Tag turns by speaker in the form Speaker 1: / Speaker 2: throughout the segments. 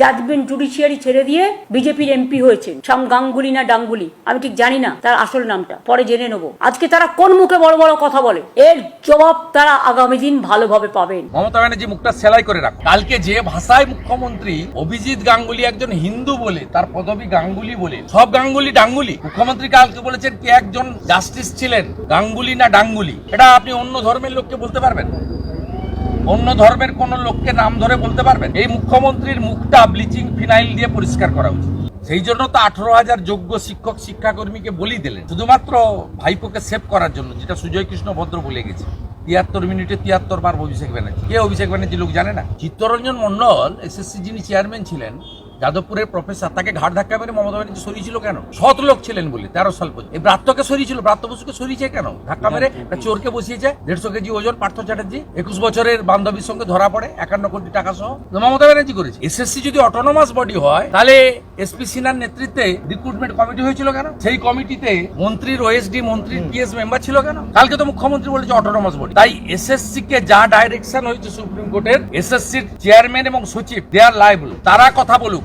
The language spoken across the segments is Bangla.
Speaker 1: জাজমেন্ট জুডিশিয়ারি ছেড়ে দিয়ে বিজেপির এমপি হয়েছেন শ্যাম গাঙ্গুলি না ডাঙ্গুলি, আমি ঠিক জানি না তার আসল নামটা, পরে জেনে নেব। আজকে তারা কোন মুখে বড় বড় কথা বলে? এর জবাব তারা আগামী দিন ভালোভাবে পাবেন।
Speaker 2: মমতা ব্যানার্জি মুখটা সেলাই করে রাখো কালকে যে ভাষায় মুখ্যমন্ত্রী অভিজিৎ গাঙ্গুলি একজন হিন্দু বলে, তার পদবী গাঙ্গুলি বলে, সব গাঙ্গুলি ডাঙ্গুলি। মুখ্যমন্ত্রী কালকে বলেছেন কে একজন জাস্টিস ছিলেন, গাঙ্গুলি না ডাঙ্গুলি? এটা আপনি অন্য ধর্মের লোককে বলতে পারবেন? অন্য ধর্মের কোন লোককে নাম ধরে বলতে পারবেন? এই মুখ্যমন্ত্রীর মুখটা ব্লিচিং ফিনাইল দিয়ে পরিষ্কার করা উচিত। সেই জন্য তো আঠারো হাজার যোগ্য শিক্ষক, শিক্ষাকর্মীকে বলি দিলেন। শুধুমাত্র ভাইপোকে সেভ করার জন্য, যেটা সুজয় কৃষ্ণ ভদ্র বলে গেছে। তিয়াত্তর মিনিটে তিয়াত্তর বার অভিষেক ব্যানার্জি। কে অভিষেক ব্যানার্জি লোক জানে না? চিত্তরঞ্জন মন্ডল এসএসসি যিনি চেয়ারম্যান ছিলেন যাদবপুরের প্রফেসর তাকে ঘাট ধাক্কা মেরে মমতা ব্যানার্জি সরিয়েছিল কেন? সৎ লোক ছিলেন বলে তেরো সাল পর্যন্ত। এই ব্রাত্যকে সরিয়েছিল ব্রাত্য বসুকে সরিয়েছে কেন? ধাক্কা মেরে একটা চোরকে বসিয়েছে দেড়শো কেজি ওজন পার্থ চ্যাটার্জি। একুশ বছরের বান্ধবীর সঙ্গে ধরা পড়ে একান্ন কোটি টাকা সহ। মমতা ব্যানার্জি করেছে। এসএসসি যদি অটোনমাস বডি হয় তাহলে এসপি সিনহার নেতৃত্বে রিক্রুটমেন্ট কমিটি হয়েছিল কেন? সেই কমিটিতে মন্ত্রীর ওএসডি মন্ত্রীর পিএস মেম্বার ছিল কেন? কালকে তো মুখ্যমন্ত্রী বলেছে অটোনমাস বডি তাই এসএসসি কে যা ডাইরেকশন হয়েছে সুপ্রিম কোর্টের এসএসসির চেয়ারম্যান এবং সচিব দে আর লাইবল তারা কথা বলুক।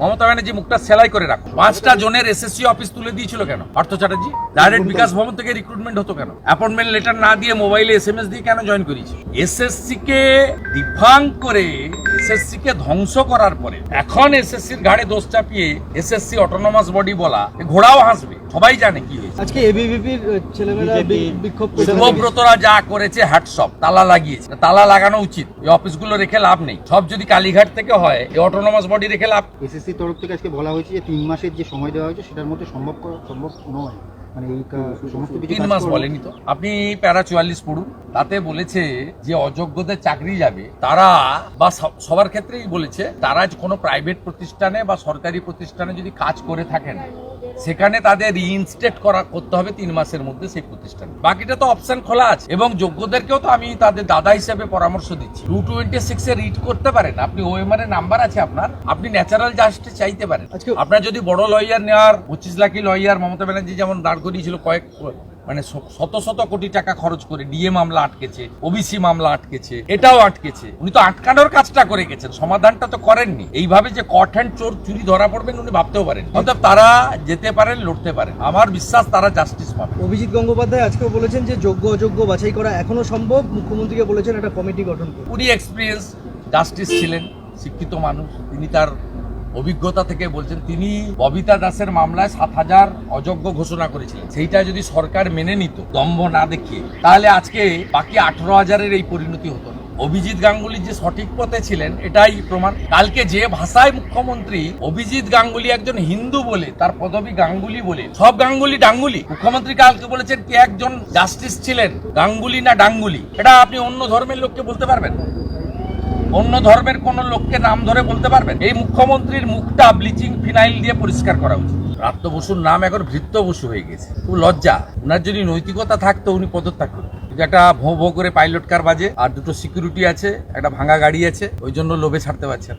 Speaker 2: মমতা ব্যানার্জি মুখটা সেলাই করে রাখো। পাঁচটা জনের এসএসসি অফিস তুলে দিয়েছিল কেন? পার্থ চ্যাটার্জি? ডাইরেক্ট বিকাশ ভবন থেকে রিক্রুটমেন্ট হতো কেন? অ্যাপয়েন্টমেন্ট লেটার না দিয়ে মোবাইলে এসএমএস দিয়ে কেন জয়েন করিয়েছে? এসএসসি কে ডিফাং করে এসএসসি কে ধ্বংস করার পরে এখন এসএসসির ঘাড়ে দোষ চাপিয়ে এসএসসি অটোনমাস বডি বলা ঘোড়াও হাসবে। সবাই জানে কি হয়েছে।
Speaker 3: আজকে এবিভিপির ছেলেমেয়েরা বিক্ষোভ করেছে।
Speaker 2: শুভব্রতরা যা করেছে হ্যাটসঅপ তালা লাগিয়েছে। তালা লাগানো উচিত। এই অফিসগুলো রেখে লাভ নেই। সব যদি কালীঘাট থেকে হয় এই অটোনমাস বডি রেখে লাভ।
Speaker 4: এসএসসি তরফ থেকে আজকে বলা হয়েছে যে তিন মাসের যে সময় দেওয়া হয়েছে সেটার মধ্যে সম্ভব করা সম্ভব নয়। মানে এই সমস্ত কিছু
Speaker 2: তিন মাস বলেনি তো। আপনি প্যারা চুয়াল্লিশ পড়ুন তাতে বলেছে যে অযোগ্যদের চাকরি যাবে। তারা বা সবার ক্ষেত্রেই বলেছে তারা কোনো প্রাইভেট প্রতিষ্ঠানে বা সরকারি প্রতিষ্ঠানে যদি কাজ করে থাকেন সেখানে তাদের রিইনস্টেট করা করতে হবে তিন মাসের মধ্যে সেই প্রতিষ্ঠান বাকিটা তো অপশন খোলা আছে। এবং যোগ্যদেরকেও তো আমি তাদের দাদা হিসেবে পরামর্শ দিচ্ছি। টু টোয়েন্টি সিক্স এ রিড করতে পারেন। আপনি ওএমআর এর নাম্বার আছে আপনার। আপনি ন্যাচারাল জাস্টে চাইতে পারেন। আপনার যদি বড় লয়ার নেওয়ার পঁচিশ লাখি লয়ার মমতা ব্যানার্জি যেমন দাঁড় করিয়েছিল কয়েক মানে শত শত কোটি টাকা খরচ করে ডিএ মামলা আটকেছে ওবিসি মামলা আটকেছে এটাও আটকেছে। উনি তো আটকানোর কাজটা করে গেছেন সমাধানটা তো করেননি। এইভাবে যে কট হ্যান্ড চোর চুরি ধরা পড়বেন উনি ভাবতেও পারেন অর্থাৎ তারা যেতে পারেন লড়তে পারেন। আমার বিশ্বাস তারা জাস্টিস পাবে।
Speaker 3: অভিজিৎ গঙ্গোপাধ্যায় আজকেও বলেছেন যে যোগ্য অযোগ্য বাছাই করা এখনও সম্ভব। মুখ্যমন্ত্রীকে বলেছেন একটা কমিটি গঠন
Speaker 2: উনি এক্সপিরিয়েন্স জাস্টিস ছিলেন শিক্ষিত মানুষ তিনি তার অভিজ্ঞতা থেকে বলছেন, তিনি ববিতা দাসের মামলায় সাত হাজার অযোগ্য ঘোষণা করেছিলেন। সেইটা যদি সরকার মেনে নিত, দম্ভ না দেখিয়ে, তাহলে আজকে বাকি আঠারো হাজারের এই পরিণতি হতো না। অভিজিৎ গাঙ্গুলি যে সঠিক পথে ছিলেন, এটাই প্রমাণ। কালকে যে ভাষায় মুখ্যমন্ত্রী অভিজিৎ গাঙ্গুলি একজন হিন্দু বলে, তার পদবী গাঙ্গুলি বলে, সব গাঙ্গুলি ডাঙ্গুলি। মুখ্যমন্ত্রী কালকে বলেছেন, কে একজন জাস্টিস ছিলেন, গাঙ্গুলি না ডাঙ্গুলি? এটা আপনি অন্য ধর্মের লোককে বলতে পারবেন? অন্য ধর্মের কোন লোককে নাম ধরে বলতে পারবেন? এই মুখ্যমন্ত্রীর মুখটা ব্লিচিং ফিনাইল দিয়ে পরিষ্কার করা উচিত। রাত্য বসুর নাম এখন ভৃত্য বসু হয়ে গেছে। খুব লজ্জা। উনার যদি নৈতিকতা থাকতো, উনি পদত্যাগ করতেন। একটা ভোঁ ভোঁ করে পাইলট কার বাজে, আর দুটো সিকিউরিটি আছে, একটা ভাঙা গাড়ি আছে, ওই জন্য লোভে ছাড়তে পারছেন